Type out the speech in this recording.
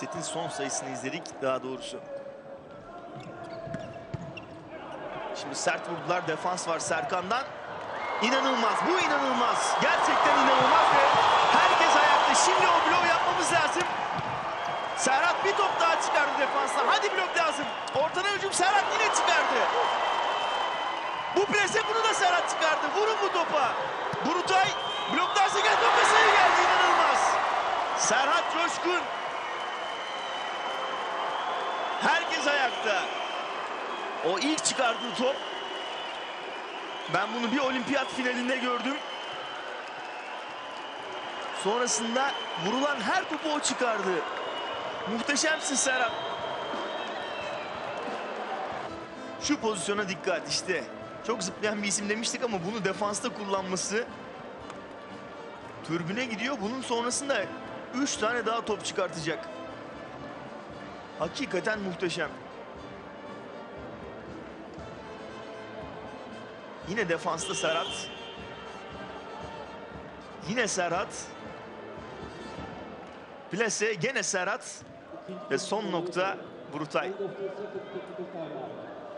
setin son sayısını izledik daha doğrusu. Şimdi sert vurdular. Defans var Serkan'dan. İnanılmaz. Bu inanılmaz. Gerçekten inanılmaz ve herkes ayakta. Şimdi o bloğu yapmamız lazım. Serhat bir top daha çıkardı defanstan. Hadi blok lazım. Ortadan hücum Serhat yine çıkardı. Bu plase bunu da Serhat çıkardı. Vurun bu topa. Burutay bloklarsa gel topa sayı geldi. İnanılmaz. Serhat Coşkun. Herkes ayakta. O ilk çıkardığı top. Ben bunu bir olimpiyat finalinde gördüm. Sonrasında vurulan her topu o çıkardı. Muhteşemsin Serhat. Şu pozisyona dikkat işte. Çok zıplayan bir isim demiştik ama bunu defansta kullanması türbüne gidiyor. Bunun sonrasında 3 tane daha top çıkartacak. Hakikaten muhteşem. Yine defansta Serhat. Yine Serhat. Plase gene Serhat. Ve son nokta Burutay.